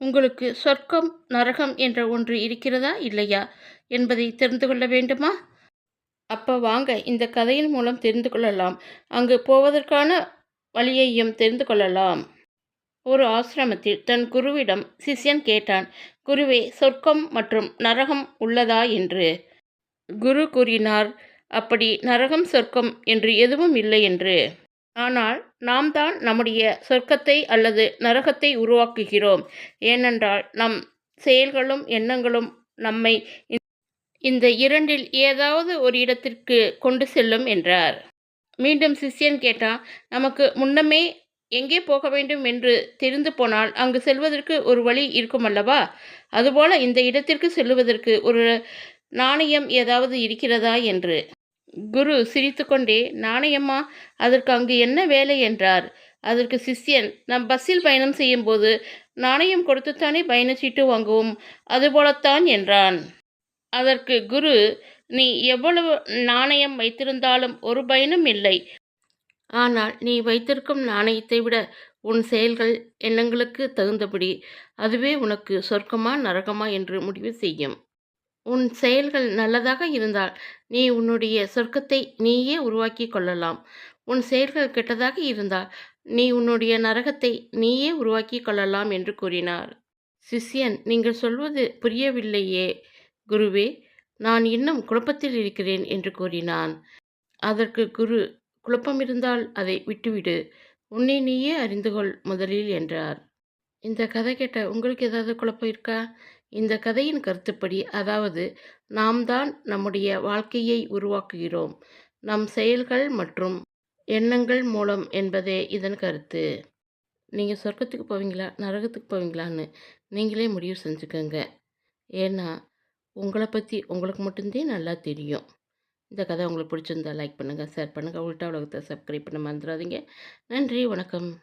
உங்களுக்கு சொர்க்கம் நரகம் என்ற ஒன்று இருக்கிறதா இல்லையா? என்பதை தெரிந்து கொள்ள வேண்டுமா? அப்போ வாங்க இந்த கதையின் மூலம் தெரிந்து கொள்ளலாம். அங்கு போவதற்கான வழியையும் தெரிந்து கொள்ளலாம். ஒரு ஆசிரமத்தில் தன் குருவிடம் சிஷ்யன் கேட்டான் குருவே சொர்க்கம் மற்றும் நரகம் உள்ளதா என்று? குரு கூறினார் அப்படி நரகம் சொர்க்கம் என்று எதுவும் இல்லை என்று. ஆனால் நாம் தான் நம்முடைய சொர்க்கத்தை அல்லது நரகத்தை உருவாக்குகிறோம். ஏனென்றால் நம் செயல்களும் எண்ணங்களும் நம்மை இந்த இரண்டில் ஏதாவது ஒரு இடத்திற்கு கொண்டு செல்லும் என்றார். மீண்டும் சிஷ்யன் கேட்டான் நமக்கு முன்னமே எங்கே போக வேண்டும் என்று தெரிந்து போனால் அங்கு செல்வதற்கு ஒரு வழி இருக்கும் அல்லவா அதுபோல இந்த இடத்திற்கு செல்லுவதற்கு ஒரு நாணயம் ஏதாவது இருக்கிறதா? என்று குரு சிரித்துக்கொண்டே நாணயம்மா அதற்கு அங்கு என்ன வேலை? என்றார். அதற்கு சிஷ்யன் நம் பஸ்ஸில் பயணம் செய்யும்போது நாணயம் கொடுத்துத்தானே பயணச்சீட்டு வாங்குவோம்? அதுபோலத்தான் என்றான். அதற்கு குரு நீ எவ்வளவு நாணயம் வைத்திருந்தாலும் ஒரு பயனும் இல்லை. ஆனால் நீ வைத்திருக்கும் நாணயத்தை விட உன் செயல்கள் எண்ணங்களுக்கு தகுந்தபடி. அதுவே உனக்கு சொர்க்கமா நரகமா என்று முடிவு செய்யும். உன் செயல்கள் நல்லதாக இருந்தால் நீ உன்னுடைய சொர்க்கத்தை நீயே உருவாக்கி கொள்ளலாம். உன் செயல்கள் கெட்டதாக இருந்தால் நீ உன்னுடைய நரகத்தை நீயே உருவாக்கி கொள்ளலாம் என்று கூறினார். சிஷ்யன் நீங்கள் சொல்வது புரியவில்லையே. குருவே நான் இன்னும் குழப்பத்தில் இருக்கிறேன் என்று கூறினான். அதற்கு குரு குழப்பம் இருந்தால் அதை விட்டுவிடு. உன்னை நீயே அறிந்து கொள் முதலில் என்றார். இந்த கதை கேட்ட உங்களுக்கு ஏதாவது குழப்பம் இருக்கா? இந்த கதையின் கருத்துப்படி அதாவது நாம் தான் நம்முடைய வாழ்க்கையை உருவாக்குகிறோம். நம் செயல்கள் மற்றும் எண்ணங்கள் மூலம் என்பதே இதன் கருத்து. நீங்கள் சொர்க்கத்துக்கு போவீங்களா? நரகத்துக்கு போவீங்களான்னு நீங்களே முடிவு செஞ்சுக்கோங்க. ஏன்னா உங்களை பற்றி உங்களுக்கு மட்டும்தான் நல்லா தெரியும். இந்த கதை உங்களுக்கு பிடிச்சிருந்தா லைக் பண்ணுங்கள் ஷேர் பண்ணுங்கள் உள்டா உலகத்தை சப்ஸ்கிரைப் பண்ண மறந்துடாதீங்க. நன்றி வணக்கம்.